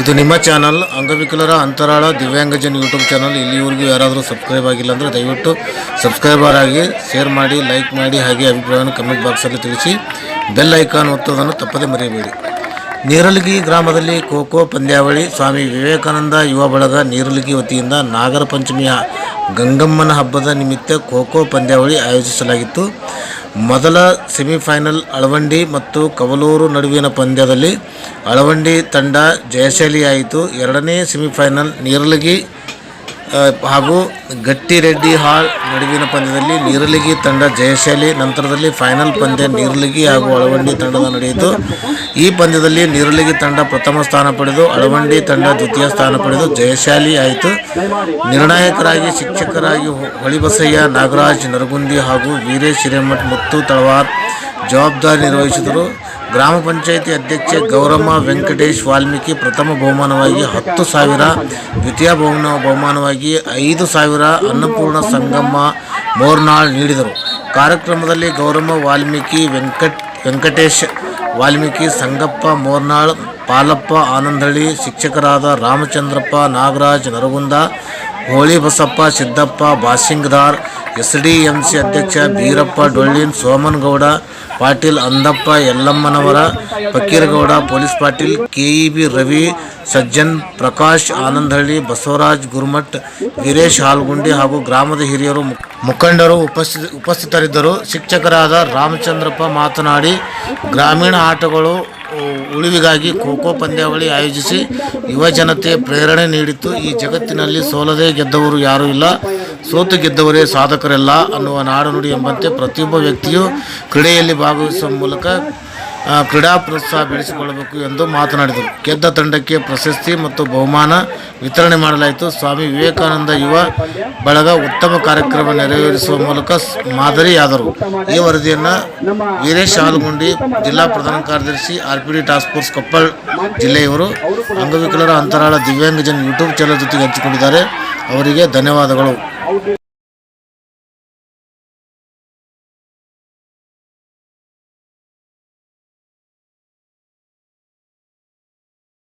ಇದು ನಿಮ್ಮ ಚಾನಲ್. ಅಂಗವಿಕಲರ ಅಂತರಾಳ ದಿವ್ಯಾಂಗಜನ್ ಯೂಟ್ಯೂಬ್ ಚಾನಲ್. ಇಲ್ಲಿವರೆಗೂ ಯಾರಾದರೂ ಸಬ್ಸ್ಕ್ರೈಬ್ ಆಗಿಲ್ಲ ಅಂದರೆ ದಯವಿಟ್ಟು ಸಬ್ಸ್ಕ್ರೈಬರ್ ಆಗಿ ಶೇರ್ ಮಾಡಿ, ಲೈಕ್ ಮಾಡಿ ಹಾಗೆ ಅಭಿಪ್ರಾಯವನ್ನು ಕಮೆಂಟ್ ಬಾಕ್ಸಲ್ಲಿ ತಿಳಿಸಿ. ಬೆಲ್ ಐಕಾನ್ ಒತ್ತೋದನ್ನು ತಪ್ಪದೇ ಮರೆಯಬೇಡಿ. ನೀರಲಗಿ ಗ್ರಾಮದಲ್ಲಿ ಖೋಖೋ ಪಂದ್ಯಾವಳಿ. ಸ್ವಾಮಿ ವಿವೇಕಾನಂದ ಯುವ ಬಳಗ ನೀರಲಗಿ ವತಿಯಿಂದ ನಾಗರ ಪಂಚಮಿಯ ಗಂಗಮ್ಮನ ಹಬ್ಬದ ನಿಮಿತ್ತ ಖೋಖೋ ಪಂದ್ಯಾವಳಿ ಆಯೋಜಿಸಲಾಗಿತ್ತು. ಮೊದಲ ಸೆಮಿಫೈನಲ್ ಅಳವಂಡಿ ಮತ್ತು ಕವಲೂರು ನಡುವಿನ ಪಂದ್ಯದಲ್ಲಿ ಅಳವಂಡಿ ತಂಡ ಜಯಶಾಲಿಯಾಯಿತು. ಎರಡನೇ ಸೆಮಿಫೈನಲ್ ನೀರಲಗಿ ಹಾಗೂ ಗಟ್ಟಿರೆಡ್ಡಿ ಹಾಲ್ ನಡುವಿನ ಪಂದ್ಯದಲ್ಲಿ ನೀರಲಿಗಿ ತಂಡ ಜಯಶಾಲಿ, ನಂತರದಲ್ಲಿ ಫೈನಲ್ ಪಂದ್ಯ ನೀರಲಿಗಿ ಹಾಗೂ ಅಳವಂಡಿ ತಂಡದ ನಡೆಯಿತು. ಈ ಪಂದ್ಯದಲ್ಲಿ ನೀರಲಿಗಿ ತಂಡ ಪ್ರಥಮ ಸ್ಥಾನ ಪಡೆದು, ಅಳವಂಡಿ ತಂಡ ದ್ವಿತೀಯ ಸ್ಥಾನ ಪಡೆದು ಜಯಶಾಲಿ ಆಯಿತು. ನಿರ್ಣಾಯಕರಾಗಿ ಶಿಕ್ಷಕರಾಗಿ ಹೊಳಿಬಸಯ್ಯ, ನಾಗರಾಜ್, ನರಗುಂದಿ ಹಾಗೂ ವೀರೇಶ್ ಹಿರೇಮಠ್, ಮುತ್ತು ತಳವಾರ್ ಜವಾಬ್ದಾರಿ ನಿರ್ವಹಿಸಿದರು. ಗ್ರಾಮ ಪಂಚಾಯಿತಿ ಅಧ್ಯಕ್ಷೆ ಗೌರಮ್ಮ ವೆಂಕಟೇಶ್ ವಾಲ್ಮೀಕಿ ಪ್ರಥಮ ಬಹುಮಾನವಾಗಿ ಹತ್ತು ಸಾವಿರ, ದ್ವಿತೀಯ ಬಹುಮಾನ ಬಹುಮಾನವಾಗಿ ಐದು ಸಾವಿರ ಅನ್ನಪೂರ್ಣ ಸಂಗಮ್ಮ ಮೋರ್ನಾಳ್ ನೀಡಿದರು. ಕಾರ್ಯಕ್ರಮದಲ್ಲಿ ಗೌರಮ್ಮ ವಾಲ್ಮೀಕಿ ವೆಂಕಟ್, ವೆಂಕಟೇಶ್ ವಾಲ್ಮೀಕಿ ಸಂಗಪ್ಪ ಮೋರ್ನಾಳ್, ಪಾಲಪ್ಪ ಆನಂದಹಳ್ಳಿ, ಶಿಕ್ಷಕರಾದ Ramachandrappa Nagaraj Naragund Holi Basappa, Siddappa, Basingdar S D M C ಅಧ್ಯಕ್ಷ ಬೀರಪ್ಪ, ಡೊಳ್ಳಿನ್, ಸೋಮನ್ಗೌಡ, ಪಾಟೀಲ್, ಅಂದಪ್ಪ, ಯಲ್ಲಮ್ಮನವರ, ಫಕೀರಗೌಡ, ಪೊಲೀಸ್ ಪಾಟೀಲ್, ಕೆಇಬಿ ರವಿ, ಸಜ್ಜನ್, ಪ್ರಕಾಶ್, ಆನಂದಹಳ್ಳಿ, ಬಸವರಾಜ್, ಗುರುಮಠ್, ವೀರೇಶ್ ಹಾಲ್ಗುಂಡಿ ಹಾಗೂ ಗ್ರಾಮದ ಹಿರಿಯರು ಮುಖ- ಮುಖಂಡರು ಉಪಸ್ಥಿತ ಉಪಸ್ಥಿತರಿದ್ದರು. ಶಿಕ್ಷಕರಾದ ರಾಮಚಂದ್ರಪ್ಪ ಮಾತನಾಡಿ, ಗ್ರಾಮೀಣ ಆಟಗಳು ಉಳಿವಿಗಾಗಿ ಖೋಖೋ ಪಂದ್ಯಾವಳಿ ಆಯೋಜಿಸಿ ಯುವ ಜನತೆ ಪ್ರೇರಣೆ ನೀಡಿತ್ತು. ಈ ಜಗತ್ತಿನಲ್ಲಿ ಸೋಲದೆ ಗೆದ್ದವರು ಯಾರೂ ಇಲ್ಲ. ಸೋತು ಗೆದ್ದವರೇ ಸಾಧಕರೆಲ್ಲ ಅನ್ನುವ ನಾಡುನುಡಿ ಎಂಬಂತೆ ಪ್ರತಿಯೊಬ್ಬ ವ್ಯಕ್ತಿಯು ಕ್ರೀಡೆಯಲ್ಲಿ ಭಾಗವಹಿಸುವ ಮೂಲಕ ಕ್ರೀಡಾ ಪ್ರೋತ್ಸಾಹ ಬೆಳೆಸಿಕೊಳ್ಳಬೇಕು ಎಂದು ಮಾತನಾಡಿದರು. ಗೆದ್ದ ತಂಡಕ್ಕೆ ಪ್ರಶಸ್ತಿ ಮತ್ತು ಬಹುಮಾನ ವಿತರಣೆ ಮಾಡಲಾಯಿತು. ಸ್ವಾಮಿ ವಿವೇಕಾನಂದ ಯುವ ಬಳಗ ಉತ್ತಮ ಕಾರ್ಯಕ್ರಮ ನೆರವೇರಿಸುವ ಮೂಲಕ ಮಾದರಿಯಾದರು. ಈ ವರದಿಯನ್ನು ವೀರೇಶ್ ಹಾಲಗುಂಡಿ ಜಿಲ್ಲಾ ಪ್ರಧಾನ ಕಾರ್ಯದರ್ಶಿ R P D task force Koppal ಜಿಲ್ಲೆಯವರು ಅಂಗವಿಕಲರ ಅಂತರಾಳ ದಿವ್ಯಾಂಗಜನ್ ಯೂಟ್ಯೂಬ್ ಚಾನಲ್ ಜೊತೆಗೆ ಹಂಚಿಕೊಂಡಿದ್ದಾರೆ. ಅವರಿಗೆ ಧನ್ಯವಾದಗಳು.